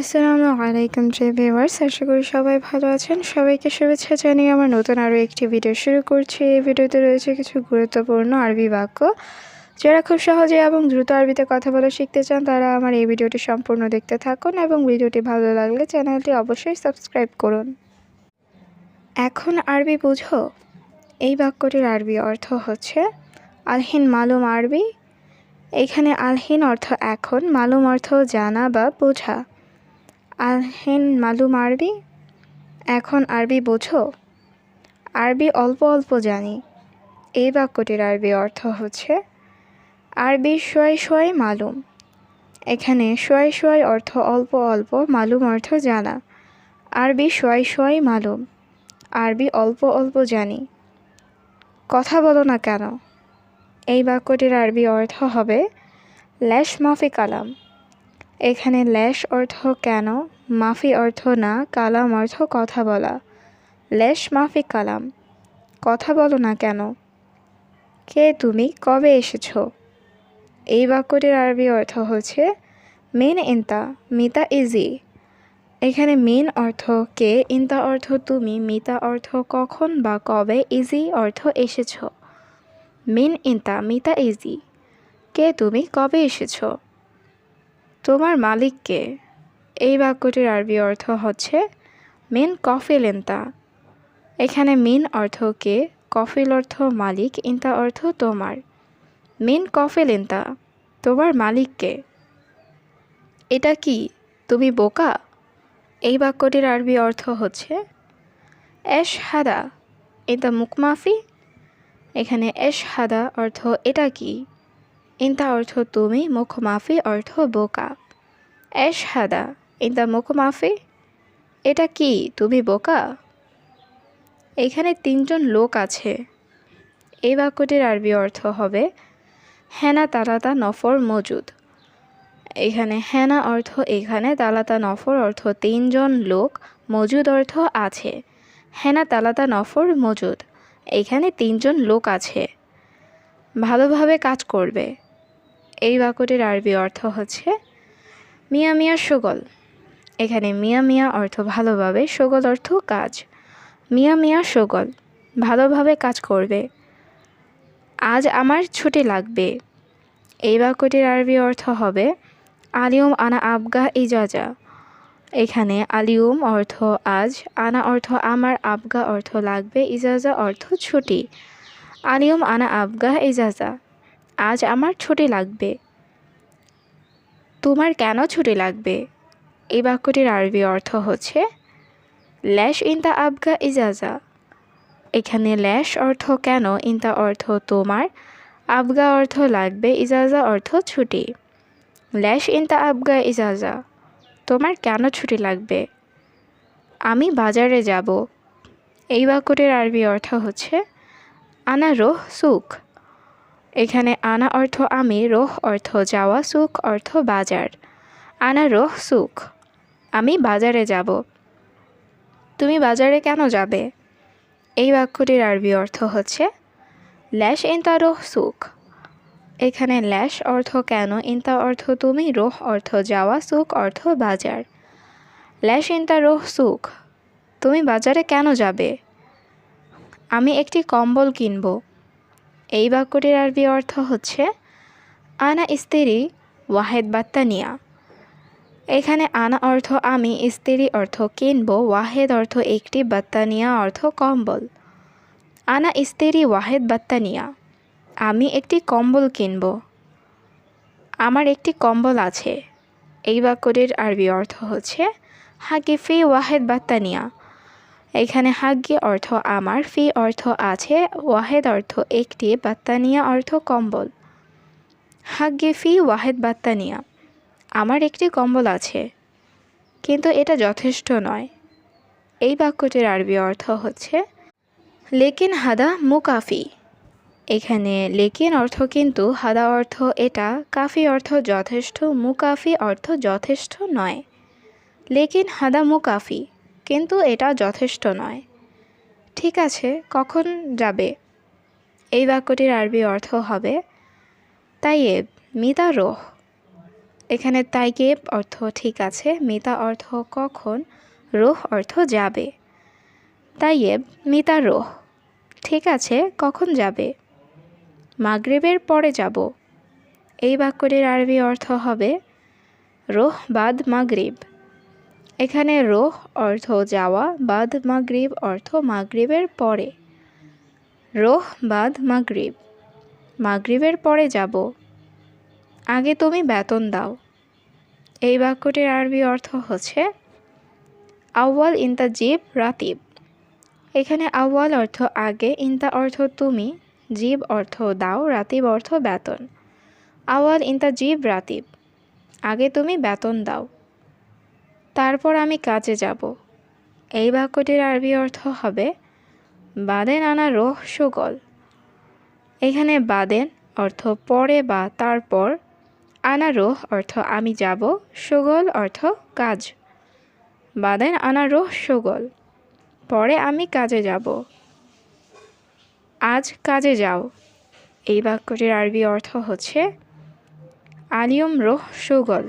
আসসালামু আলাইকুম প্রিয় ভিউয়ার্স। আশা করি সবাই ভালো আছেন। সবাইকে শুভেচ্ছা জানিয়ে আমার নতুন আরও একটি ভিডিও শুরু করছি। এই ভিডিওতে রয়েছে কিছু গুরুত্বপূর্ণ আরবি বাক্য। যারা খুব সহজে এবং দ্রুত আরবিতে কথা বলা শিখতে চান, তারা আমার এই ভিডিওটি সম্পূর্ণ দেখতে থাকুন এবং ভিডিওটি ভালো লাগলে চ্যানেলটি অবশ্যই সাবস্ক্রাইব করুন। এখন আরবি বুঝো। এই বাক্যটির আরবি অর্থ হচ্ছে, আলহিন মালুম আরবি। এখানে আলহিন অর্থ এখন মালুম অর্থ জানা বা বোঝা আলহিন মালুম আরবি? এখন আরবি বোঝো? আরবি অল্প অল্প জানি। এই বাক্যটির আরবি অর্থ হচ্ছে, আরবি শোয় শোয় মালুম। এখানে শোয় শোয় অর্থ অল্প অল্প, মালুম অর্থ জানা। আরবি শোয় শোয় মালুম। আরবি অল্প অল্প জানি। কথা বলো না কেন? এই বাক্যটির আরবি অর্থ হবে ল্যাশ মাফি কালাম। এখানে ল্যাশ অর্থ কেন, মাফি অর্থ না, কালাম অর্থ কথা বলা। ল্যাশ মাফি, কালাম। কথা বলো না কেন? কে তুমি? কবে এসেছ? এই বাক্যটির আরবি অর্থ হচ্ছে, মেন ইন্তা, মিতা ইজি। এখানে মেন অর্থ কে, ইন্তা অর্থ তুমি, মিতা অর্থ কখন বা কবে ইজি অর্থ এসেছ। মেন ইন্তা, মিতা ইজি। কে তুমি? কবে এসেছ? তোমার মালিককে। এই বাক্যটির আরবি অর্থ হচ্ছে, মেন কফিল ইন্তা। এখানে মিন অর্থ কে? কফিল অর্থ মালিক, ইন্তা অর্থ তোমার। মেন কফিল ইন্তা, তোমার মালিককে। এটা কি, তুমি বোকা? এই বাক্যটির আরবি অর্থ হচ্ছে এশ হাদা ইন্তা মুখমাফি এখানে এশ হাদা অর্থ এটা কি? ইন্তা অর্থ তুমি মুখমাফি অর্থ বোকা এশ হাদা ইন্তা মুখমাফি এটা কি তুমি বোকা এখানে তিনজন লোক আছে। এই বাক্যটির আরবি অর্থ হবে, হেনা তালাতা নফর মজুদ। এখানে হেনা অর্থ এখানে, তালাতা নফর অর্থ তিনজন লোক, মজুদ অর্থ আছে। হেনা তালাতা নফর মজুদ। এখানে তিনজন লোক আছে। ভালোভাবে কাজ করবে। এই বাক্যটির আরবি অর্থ হচ্ছে, মিয়া মিয়া সুগল। এখানে মিয়া মিয়া অর্থ ভালোভাবে, সুগল অর্থ কাজ। মিয়া মিয়া সুগল, ভালোভাবে কাজ করবে। আজ আমার ছুটি লাগবে। এই বাক্যটির আরবি অর্থ হবে আলিউম আনা আবগা ইজাজা। এখানে আলিউম অর্থ আজ, আনা অর্থ আমার, আবগা অর্থ লাগবে, ইজাজা অর্থ ছুটি। আলিউম আনা আবগা ইজাজা। আজ আমার ছুটি লাগবে। তোমার কেন ছুটি লাগবে? এই বাক্যটির আরবি অর্থ হচ্ছে, ল্যাশ ইনতা আবগা ইজাজা। এখানে ল্যাশ অর্থ কেন ইনতা অর্থ তোমার, আবগা অর্থ লাগবে, ইজাজা অর্থ ছুটি। ল্যাশ ইনতা আবগা ইজাজা। তোমার কেন ছুটি লাগবে? আমি বাজারে যাব। এই বাক্যটির আরবি অর্থ হচ্ছে, আনা রোহ সুখ। এখানে আনা অর্থ আমি, রোহ অর্থ যাওয়া, সুখ অর্থ বাজার। আনা, রোহ, সুখ। আমি বাজারে যাব। তুমি বাজারে কেন যাবে? এই বাক্যটির আরবি অর্থ হচ্ছে, ল্যাশ ইন্তা, রোহ, সুখ। এখানে ল্যাশ অর্থ কেন, ইন্তা অর্থ তুমি, রোহ অর্থ যাওয়া, সুখ অর্থ বাজার। ল্যাশ ইন্তা, রোহ, সুখ। তুমি বাজারে কেন যাবে? আমি একটি কম্বল কিনব। এই বাক্যটির আরবি অর্থ হচ্ছে, আনা স্ত্রী ওয়াহেদ বাত্তানিয়া এখানে আনা অর্থ আমি স্ত্রী অর্থ কিনব ওয়াহেদ অর্থ একটি বাত্তানিয়া অর্থ কম্বল। আনা স্ত্রী ওয়াহেদ বাত্তানিয়া আমি একটি কম্বল কিনব। আমার একটি কম্বল আছে। এই বাক্যটির আরবি অর্থ হচ্ছে হাকি ফি ওয়াহেদ বাত্তানিয়া এখানে হাগ্গি অর্থ আমার, ফি অর্থ আছে, ওয়াহেদ অর্থ একটি, বাত্তানিয়া অর্থ কম্বল। হাগ্গি ফি, ওয়াহেদ, বাত্তানিয়া। আমার একটি কম্বল আছে, কিন্তু এটা যথেষ্ট নয়। এই বাক্যটির আরবি অর্থ হচ্ছে, লেকিন হাদা মুকাফি। এখানে লেকিন অর্থ কিন্তু, হাদা অর্থ এটা, কাফি অর্থ যথেষ্ট, মুকাফি অর্থ যথেষ্ট নয়। লেকিন হাদা মুকাফি। কিন্তু এটা যথেষ্ট নয়। ঠিক আছে, কখন যাবে? এই বাক্যটির আরবি অর্থ হবে তাইয়েব, মিতা রোহ। এখানে তাইকেব অর্থ ঠিক আছে, মিতা অর্থ কখন, রোহ অর্থ যাবে। তাইয়েব, মিতা রোহ। ঠিক আছে, কখন যাবে? মাগরেবের পরে যাব। এই বাক্যটির আরবি অর্থ হবে রোহ বাদ মাগরিব। এখানে রোহ অর্থ যাওয়া, বাদ মাগরিব অর্থ মাগরিবের পরে। রোহ, বাদ মাগরিব। মাগরিবের পরে যাব। আগে তুমি বেতন দাও। এই বাক্যটির আরবি অর্থ হচ্ছে আউয়াল ইন্তা জীব, রাতিব। এখানে আউয়াল অর্থ আগে, ইন্তা অর্থ তুমি, জীব অর্থ দাও, রাতিব অর্থ বেতন। আওয়াল ইন্তা জীব, রাতিব। আগে তুমি বেতন দাও। তারপর আমি কাজে যাব। এই বাক্যটির আরবি অর্থ হবে বাদেন আনা রোহ সুগল এখানে বাদেন অর্থ পরে বা তারপর, আনা রোহ অর্থ আমি যাব, সুগল অর্থ কাজ। বাদেন আনা রোহ সুগল পরে আমি কাজে যাব। আজ কাজে যাও। এই বাক্যটির আরবি অর্থ হচ্ছে, আলিয়ম রোহ সুগল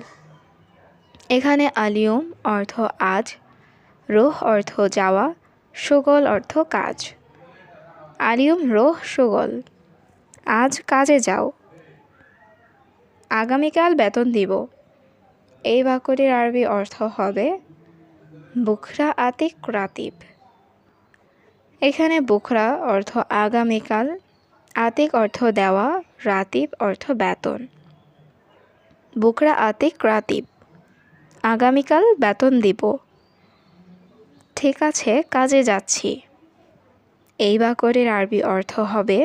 এখানে আলিয়ম অর্থ আজ, রোহ অর্থ যাওয়া, সুগল অর্থ কাজ। আলিয়ম, রোহ, সুগল, আজ কাজে যাও। আগামীকাল বেতন দিব। এই বাক্যটির আরবি অর্থ হবে বুখরা আতিক রাতিব। এখানে বুখরা অর্থ আগামীকাল, আতিক অর্থ দেওয়া, রাতিব অর্থ বেতন। বুকরা আতিক রাতিব। আগামীকাল বেতন দিব। ঠিক আছে, কাজে যাচ্ছি। এই বাকরের আরবি অর্থ হবে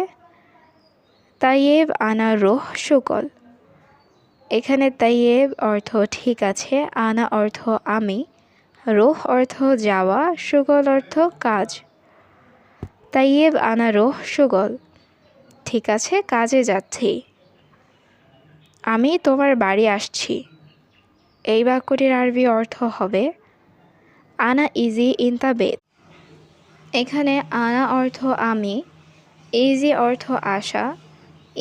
তাইয়েব আনা রোহ শুকল। এখানে তাইয়েব অর্থ ঠিক আছে, আনা অর্থ আমি, রোহ অর্থ যাওয়া সুগল অর্থ কাজ। তাইয়েব আনা রোহ সুগল ঠিক আছে, কাজে যাচ্ছি। আমি তোমার বাড়ি আসছি। এই বাক্যটির আরবি অর্থ হবে, আনা ইজি ইন দ্য বেদ। এখানে আনা অর্থ আমি ইজি অর্থ আশা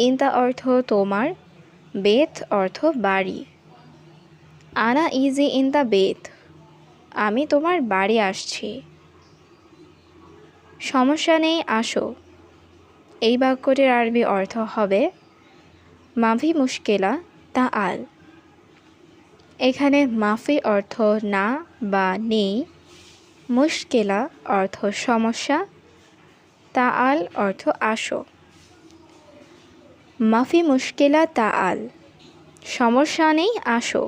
ইন দ্য অর্থ তোমার বেদ অর্থ বাড়ি আনা ইজি ইন দ্য বেদ আমি তোমার বাড়ি আসছি সমস্যা নেই, আসো। এই বাক্যটির আরবি অর্থ হবে, মাভি মুশকেলা তা আল। এখানে মাফি অর্থ না বা নেই, মুশকেলা অর্থ সমস্যা তা আল অর্থ আসো। মাফি মুশকেলা তা আল সমস্যা নেই, আসো।